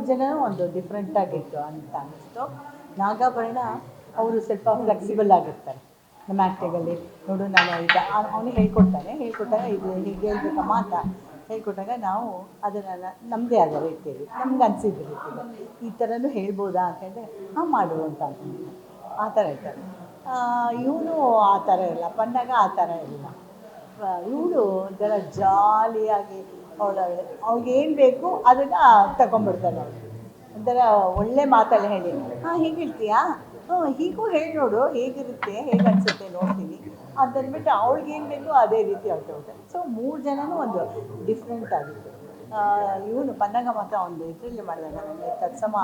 ಮೂರು ಜನ ಒಂದು ಡಿಫ್ರೆಂಟ್ ಆಗಿತ್ತು ಅಂತ ಅನ್ನಿಸ್ತು. ನಾಗಾಭರಣ ಅವರು ಸ್ವಲ್ಪ ಫ್ಲೆಕ್ಸಿಬಲ್ ಆಗಿರ್ತಾರೆ. ನಮ್ಮ ಆ್ಯಕ್ಟಿಂಗಲ್ಲಿ ನೋಡು, ನಾನು ಈಗ ಅವನು ಹೇಳ್ಕೊಡ್ತಾನೆ, ಹೇಳ್ಕೊಟ್ಟಾಗ ಇದು ಹೀಗೆ ಹೇಳ್ಬೇಕಮ್ಮ ಅಂತ ಹೇಳ್ಕೊಟ್ಟಾಗ ನಾವು ಅದನ್ನು ನಮ್ಮದೇ ಆದ ರೀತಿಯಲ್ಲಿ, ನಮ್ಗೆ ಅನಿಸಿದ ರೀತಿಯಲ್ಲಿ ಈ ಥರನೂ ಹೇಳ್ಬೋದಾ ಅಂತ ಹೇಳಿದ್ರೆ, ಹಾಂ, ಮಾಡು ಅಂತ ಆ ಥರ ಇರ್ತಾರೆ ಇವನು ಆ ಥರ ಇಲ್ಲ, ಬಂದಾಗ ಆ ಥರ ಇಲ್ಲ. ಇವಳು ಒಂಥರ ಜಾಲಿಯಾಗಿ ಅವಳ ಅವ್ಳಿಗೆ ಏನು ಬೇಕು ಅದನ್ನು ತಗೊಂಡ್ಬಿಡ್ತಾಳೆ ಅವಳು ಒಂಥರ ಒಳ್ಳೆ ಮಾತಲ್ಲಿ ಹೇಳಿ. ಹಾಂ ಹೀಗಿರ್ತೀಯಾ ಹ್ಞೂ ಹೀಗೂ ಹೇಳಿ ನೋಡು, ಹೇಗಿರುತ್ತೆ, ಹೇಗೆ ಅನಿಸುತ್ತೆ ನೋಡ್ತೀನಿ. ಅಂತಂದ್ಬಿಟ್ಟು ಅವ್ಳಿಗೆ ಏನು ಬೇಕು ಅದೇ ರೀತಿ ಹೊರಟೋಗ್ತಾರೆ ಸೊ ಮೂರು ಜನನೂ ಒಂದು ಡಿಫ್ರೆಂಟ್ ಆಗಿತ್ತು. ಇವನು ಪನ್ನಗ ಮಾತ್ರ ಒಂದು ಇದರಲ್ಲಿ ಮಾಡಿದಾಗ, ನನಗೆ ತತ್ಸಮ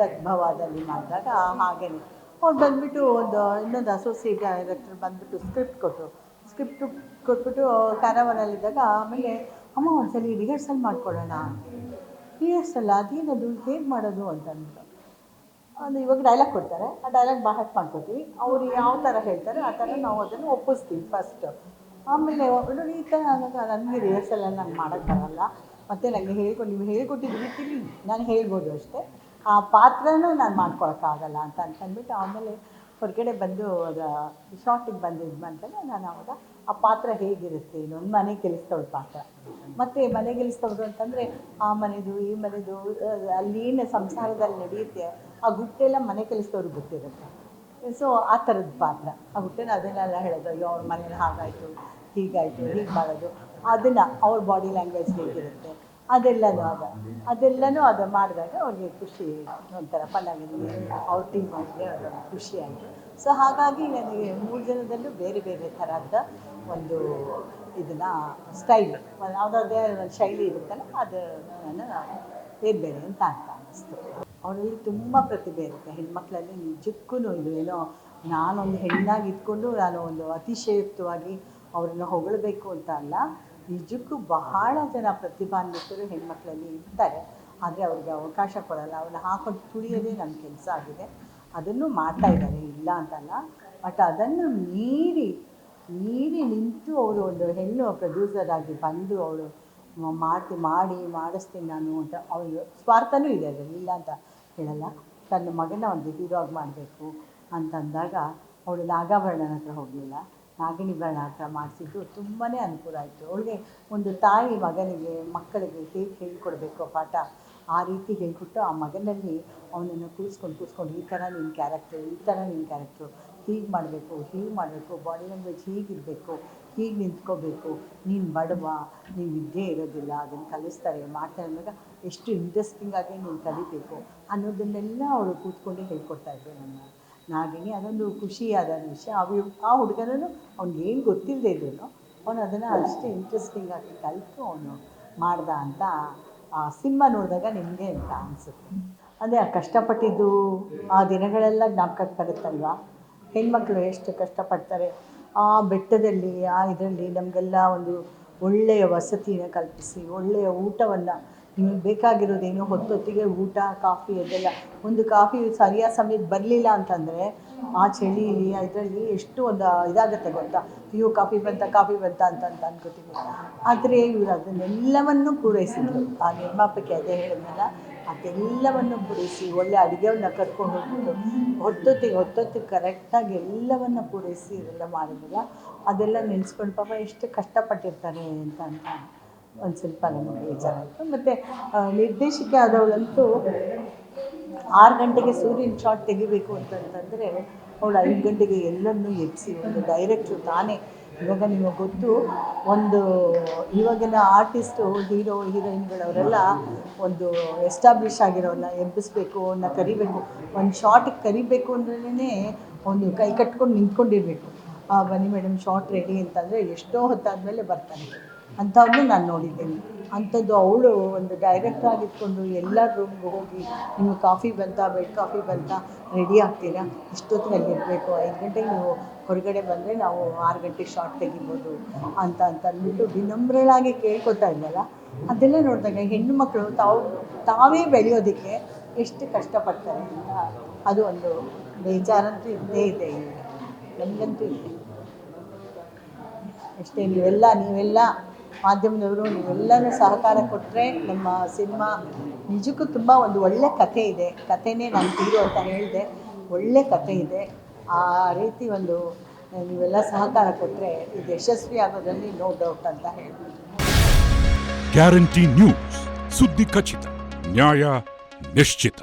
ತದ್ಭವದಲ್ಲಿ ಮಾಡಿದಾಗ ಹಾಗೇನೆ. ಅವ್ರು ಬಂದುಬಿಟ್ಟು ಒಂದು ಇನ್ನೊಂದು ಅಸೋಸಿಯೇಟ್ ಡೈರೆಕ್ಟರ್ ಬಂದುಬಿಟ್ಟು ಸ್ಕ್ರಿಪ್ಟ್ ಕೊಟ್ಟರು ಸ್ಕ್ರಿಪ್ಟ್ ಕೊಟ್ಬಿಟ್ಟು ಕ್ಯಾರವನಲ್ಲಿದ್ದಾಗ ಆಮೇಲೆ ಅಮ್ಮ ಒಂದ್ಸಲಿ ರಿಹರ್ಸಲ್ ಮಾಡ್ಕೊಳ್ಳೋಣ ರಿಹರ್ಸಲ್ ಅದೇನದು ಹೇಗೆ ಮಾಡೋದು ಅಂತಂದ್ಬಿಟ್ಟು ಅದು ಇವಾಗ ಡೈಲಾಗ್ ಕೊಡ್ತಾರೆ, ಆ ಡೈಲಾಗ್ ಬಾಹಟ್ ಮಾಡ್ಕೋತೀವಿ. ಅವ್ರು ಯಾವ ಥರ ಹೇಳ್ತಾರೆ, ಆ ಥರ ನಾವು ಅದನ್ನು ಒಪ್ಪಿಸ್ತೀವಿ ಫಸ್ಟ್ ಆಮೇಲೆ ನೋಡಿ, ಈ ಥರ ನನಗೆ ರಿಹರ್ಸಲ್ ಎಲ್ಲ ನಂಗೆ ಮಾಡೋಕ್ಕೆ ಬರಲ್ಲ. ಮತ್ತು ನನಗೆ ಹೇಳ್ಕೊಂಡು ನೀವು ಹೇಳ್ಕೊಟ್ಟಿದ್ದು ರೀತಿಲಿ ನಾನು ಹೇಳ್ಬೋದು ಅಷ್ಟೇ. ಆ ಪಾತ್ರನೂ ನಾನು ಮಾಡ್ಕೊಳಕ್ಕಾಗಲ್ಲ ಅಂತ ಅಂತಂದ್ಬಿಟ್ಟು ಆಮೇಲೆ ಹೊರಗಡೆ ಬಂದು ಅದು ಶಾರ್ಟಿಗೆ ಬಂದು ಮಾಡಿದಾಗ ನಾನು ಅವಾಗ ಆ ಪಾತ್ರ ಹೇಗಿರುತ್ತೆ? ಇನ್ನೊಂದು ಮನೆ ಕೆಲಸದವ್ಳ ಪಾತ್ರ. ಮತ್ತು ಮನೆ ಕೆಲಸದವ್ರು ಅಂತಂದರೆ, ಆ ಮನೆದು, ಈ ಮನೆದು ಅಲ್ಲಿನ ಸಂಸಾರದಲ್ಲಿ ನಡೆಯುತ್ತೆ, ಆ ಗುಟ್ಟೆಲ್ಲ ಮನೆ ಕೆಲಸದವ್ರಿಗೆ ಗೊತ್ತಿರುತ್ತೆ. ಸೊ ಆ ಥರದ ಪಾತ್ರ. ಆ ಗುಟ್ಟೆನ ಅದನ್ನೆಲ್ಲ ಹೇಳೋದು, ಅಯ್ಯೋ, ಅವ್ರ ಮನೇಲಿ ಹಾಗಾಯಿತು, ಹೀಗಾಯಿತು, ಹೀಗೆ ಮಾಡೋದು. ಅದನ್ನು ಅವ್ರ ಬಾಡಿ ಲ್ಯಾಂಗ್ವೇಜ್ ಹೇಗಿರುತ್ತೆ? ಅದೆಲ್ಲನೂ ಅದ ಅದೆಲ್ಲನೂ ಅದು ಮಾಡಿದಾಗ ಅವ್ರಿಗೆ ಖುಷಿ ಒಂಥರ ಪನ್ನಾಗಿದ್ವಿ ಔಟಿಂಗ್ ಅವ್ರಿಗೆ ಅದೊಂದು ಖುಷಿ ಆಯಿತು. ಸೊ ಹಾಗಾಗಿ ನನಗೆ ಮೂರು ಜನದಲ್ಲೂ ಬೇರೆ ಬೇರೆ ಥರದ ಒಂದು ಇದನ್ನು ಸ್ಟೈಲ್ ಯಾವುದಾದ್ದೇ ಒಂದು ಶೈಲಿ ಇರುತ್ತಲ್ಲ ಅದು ನಾನು ಬೇರೆ ಬೇರೆ ಅಂತ ಅಂತ ಅನ್ನಿಸ್ತು ಅವರಲ್ಲಿ ತುಂಬ ಪ್ರತಿಭೆ ಇರುತ್ತೆ. ಹೆಣ್ಮಕ್ಳಲ್ಲಿ ನಿಜಕ್ಕೂ ಇದು ಏನೋ ನಾನೊಂದು ಹೆಣ್ಣಾಗಿ ಇದ್ಕೊಂಡು ನಾನು ಒಂದು ಅತಿಶಯುಕ್ತವಾಗಿ ಅವ್ರನ್ನ ಹೊಗಳಬೇಕು ಅಂತ ಅಲ್ಲ ನಿಜಕ್ಕೂ ಬಹಳ ಜನ ಪ್ರತಿಭಾನ್ವಿತರು ಹೆಣ್ಮಕ್ಳಲ್ಲಿ ಇರ್ತಾರೆ. ಆದರೆ ಅವ್ರಿಗೆ ಅವಕಾಶ ಕೊಡಲ್ಲ. ಅವ್ರನ್ನ ಹಾಕೊಂಡು ತುಳಿಯೋದೇ ನನ್ನ ಕೆಲಸ ಆಗಿದೆ. ಅದನ್ನು ಮಾಡ್ತಾ ಇದ್ದಾರೆ. ಇಲ್ಲ ಅಂತಲ್ಲ. ಬಟ್ ಅದನ್ನು ಮೀರಿ ಮೀರಿ ನಿಂತು ಅವರು ಒಂದು ಹೆಣ್ಣು ಪ್ರೊಡ್ಯೂಸರ್ ಆಗಿ ಬಂದು ಅವಳು ಮಾಡ್ತಿ, ಮಾಡಿ, ಮಾಡಿಸ್ತೀನಿ ನಾನು ಅಂತ ಅವಳು ಸ್ವಾರ್ಥನೂ ಇದೆ ಅದರಲ್ಲಿ. ಇಲ್ಲ ಅಂತ ಹೇಳಲ್ಲ. ತನ್ನ ಮಗನ ಒಂದು ಹೀರೋ ಆಗಿ ಮಾಡಬೇಕು ಅಂತಂದಾಗ ಅವಳು ನಾಗಾಭರಣನ ಹತ್ರ ಹೋಗಲಿಲ್ಲ. ನಾಗಿಣಿ ಹತ್ರ ಮಾಡಿಸಿದ್ದು ತುಂಬಾ ಅನುಕೂಲ ಆಯಿತು. ಅವಳಿಗೆ ಒಂದು ತಾಯಿ ಮಗನಿಗೆ, ಮಕ್ಕಳಿಗೆ ಹೇಗೆ ಹೇಳ್ಕೊಡ್ಬೇಕು ಪಾಠ ಆ ರೀತಿ ಹೇಳಿಬಿಟ್ಟು ಆ ಮಗನಲ್ಲಿ ಅವನನ್ನು ಕೂರಿಸ್ಕೊಂಡು ಕೂರಿಸ್ಕೊಂಡು ಈ ಥರ ನಿನ್ನ ಕ್ಯಾರೆಕ್ಟ್ರು ಈ ಥರ ನಿನ್ನ ಕ್ಯಾರೆಕ್ಟ್ರು ಹೀಗೆ ಮಾಡಬೇಕು ಹೀಗೆ ಮಾಡಬೇಕು ಬಾಡಿ ಲ್ಯಾಂಗ್ವೇಜ್ ಹೀಗಿರಬೇಕು ಹೀಗೆ ನಿಂತ್ಕೋಬೇಕು, ನೀನು ಬಡವ, ನೀನು ವಿದ್ಯೆ ಇರೋದಿಲ್ಲ, ಅದನ್ನು ಕಲಿಸ್ತಾರೆ ಮಾಡ್ತಾರೆ ಅಂದಾಗ ಎಷ್ಟು ಇಂಟ್ರೆಸ್ಟಿಂಗಾಗಿ ನೀನು ಕಲಿಬೇಕು ಅನ್ನೋದನ್ನೆಲ್ಲ ಅವಳು ಕೂತ್ಕೊಂಡು ಹೇಳ್ಕೊಡ್ತಾ ಇದ್ದರು ನನ್ನ. ನಾಗಿನಿ ಅದೊಂದು ಖುಷಿಯಾದ ವಿಷಯ ಅವು ಆ ಹುಡುಗನೂ ಅವ್ನಿಗೆ ಏನು ಗೊತ್ತಿಲ್ಲದೆ ಇದ್ರು ಅವನು ಅದನ್ನು ಅಷ್ಟೇ ಇಂಟ್ರೆಸ್ಟಿಂಗ್ ಆಗಿ ಕಲಿತು ಅವನು ಮಾಡ್ದ ಅಂತ ಆ ಸಿನಿಮಾ ನೋಡಿದಾಗ ನಿಮಗೆ ಅಂತ ಅನಿಸುತ್ತೆ. ಅಂದರೆ ಆ ಕಷ್ಟಪಟ್ಟಿದ್ದು ಆ ದಿನಗಳೆಲ್ಲ ಜ್ಞಾಪಕಕ್ಕೆ ಬರುತ್ತಲ್ವಾ? ಹೆಣ್ಮಕ್ಳು ಎಷ್ಟು ಕಷ್ಟಪಡ್ತಾರೆ. ಆ ಬೆಟ್ಟದಲ್ಲಿ, ಆ ಇದರಲ್ಲಿ ನಮಗೆಲ್ಲ ಒಂದು ಒಳ್ಳೆಯ ವಸತಿನ ಕಲ್ಪಿಸಿ, ಒಳ್ಳೆಯ ಊಟವನ್ನು ನಿಮಗೆ ಬೇಕಾಗಿರೋದೇನು ಹೊತ್ತೊತ್ತಿಗೆ ಊಟ, ಕಾಫಿ ಅದೆಲ್ಲ. ಒಂದು ಕಾಫಿ ಸರಿಯಾದ ಸಮಯಕ್ಕೆ ಬರಲಿಲ್ಲ ಅಂತಂದರೆ, ಆ ಚಳಿಲಿ ಇದರಲ್ಲಿ ಎಷ್ಟು ಒಂದು ಇದಾಗುತ್ತೆ ಗೊತ್ತಾ? ಅಯ್ಯೋ, ಕಾಫಿ ಬಂತ ಕಾಫಿ ಬಂತ ಅಂತ ಅಂತ ಅನ್ಕೋತೀವಿ ಆದರೆ ಇವರು ಅದನ್ನೆಲ್ಲವನ್ನು ಪೂರೈಸಿದ್ರು. ಆ ನಿರ್ಮಾಪಕಿ ಅದೇ ಹೇಳಿದ್ನಲ್ಲ, ಅದೆಲ್ಲವನ್ನು ಪೂರೈಸಿ, ಒಳ್ಳೆ ಅಡುಗೆಯನ್ನ ಕರ್ಕೊಂಡು ಹೋಗ್ಬಿಟ್ಟು, ಹೊತ್ತೊತ್ತಿಗೆ ಹೊತ್ತೊತ್ತಿಗೆ ಕರೆಕ್ಟಾಗಿ ಎಲ್ಲವನ್ನು ಪೂರೈಸಿ, ಇದೆಲ್ಲ ಮಾಡಿದ್ರಲ್ಲ ಅದೆಲ್ಲ ನೆನೆಸ್ಕೊಂಡು ಪಾಪ ಎಷ್ಟು ಕಷ್ಟಪಟ್ಟಿರ್ತಾರೆ ಅಂತ ಅಂತ. ಒಂದು ಸ್ವಲ್ಪ ನಮಗೆ ಬೇಜಾರಾಯಿತು ಮತ್ತು ನಿರ್ದೇಶಕಿ ಆದವಳಂತೂ ಆರು ಗಂಟೆಗೆ ಸೂರ್ಯನ ಶಾಟ್ ತೆಗಿಬೇಕು ಅಂತಂತಂದರೆ ಅವಳು ಐದು ಗಂಟೆಗೆ ಎಲ್ಲರನ್ನೂ ಎಬ್ಬಿಸಿ ಒಂದು ಡೈರೆಕ್ಟ್ರು ತಾನೇ. ಇವಾಗ ನಿಮಗೆ ಗೊತ್ತು, ಒಂದು ಇವಾಗಿನ ಆರ್ಟಿಸ್ಟು ಹೀರೋ ಹೀರೋಯಿನ್ಗಳವರೆಲ್ಲ ಒಂದು ಎಸ್ಟಾಬ್ಲಿಷ್ ಆಗಿರೋನ್ನ ಎಬ್ಬಿಸ್ಬೇಕು ಅವನ್ನ ಕರಿಬೇಕು. ಒಂದು ಶಾರ್ಟಿಗೆ ಕರಿಬೇಕು ಅಂದ್ರೇ ಒಂದು ಕೈ ಕಟ್ಕೊಂಡು ನಿಂತ್ಕೊಂಡಿರಬೇಕು. ಬನ್ನಿ ಮೇಡಮ್ ಶಾರ್ಟ್ ರೆಡಿ ಅಂತಂದರೆ ಎಷ್ಟೋ ಹೊತ್ತಾದಮೇಲೆ ಬರ್ತಾನೆ. ಅಂಥವ್ರನ್ನೂ ನಾನು ನೋಡಿದ್ದೀನಿ. ಅಂಥದ್ದು ಅವಳು ಒಂದು ಡೈರೆಕ್ಟ್ ಆಗಿದ್ಕೊಂಡು ಎಲ್ಲ ರೂಮ್ಗೆ ಹೋಗಿ, ನಿಮಗೆ ಕಾಫಿ ಬಂತಾ? ಬೆಡ್ ಕಾಫಿ ಬಂತಾ? ರೆಡಿ ಆಗ್ತೀರಾ? ಇಷ್ಟೊತ್ತಿಗೆ ಅಲ್ಲಿ ಇರಬೇಕು. ಐದು ಗಂಟೆಗೆ ನೀವು ಹೊರಗಡೆ ಬಂದರೆ ನಾವು ಆರು ಗಂಟೆಗೆ ಶಾರ್ಟ್ ತೆಗಿಬೋದು. ಅಂತ ಅಂತ ಅಂದ್ಬಿಟ್ಟು ವಿನಮ್ರಳಾಗಿ ಕೇಳ್ಕೊತಾ ಇದ್ನಲ್ಲ, ಅದೆಲ್ಲ ನೋಡಿದಾಗ ಹೆಣ್ಣು ಮಕ್ಕಳು ತಾವು, ತಾವೇ ಬೆಳೆಯೋದಕ್ಕೆ ಎಷ್ಟು ಕಷ್ಟಪಡ್ತಾರೆ ಅಂತ ಅದು ಒಂದು ಬೇಜಾರಂತೂ ಇದ್ದೇ ಇದೆ ನನಗಂತೂ ಇದೆ. ಅಷ್ಟೇ ನೀವೆಲ್ಲ ನೀವೆಲ್ಲ ಮಾಧ್ಯಮದವರು, ನೀವೆಲ್ಲರೂ ಸಹಕಾರ ಕೊಟ್ಟರೆ ನಮ್ಮ ಸಿನಿಮಾ ನಿಜಕ್ಕೂ ತುಂಬ ಒಂದು ಒಳ್ಳೆ ಕಥೆ ಇದೆ. ಕಥೆನೇ ನಾನು ತೀರು ಅಂತ ಹೇಳಿದೆ. ಒಳ್ಳೆ ಕಥೆ ಇದೆ. ಆ ರೀತಿ ಒಂದು, ನೀವೆಲ್ಲ ಸಹಕಾರ ಕೊಟ್ಟರೆ ಇದು ಯಶಸ್ವಿ ಆಗೋದ್ರಲ್ಲಿ ನೋ ಡೌಟ್ ಅಂತ ಹೇಳ್ಬೋದು. ಗ್ಯಾರಂಟಿ ನ್ಯೂಸ್ ಸುದ್ದಿ ಖಚಿತ, ನ್ಯಾಯ ನಿಶ್ಚಿತ.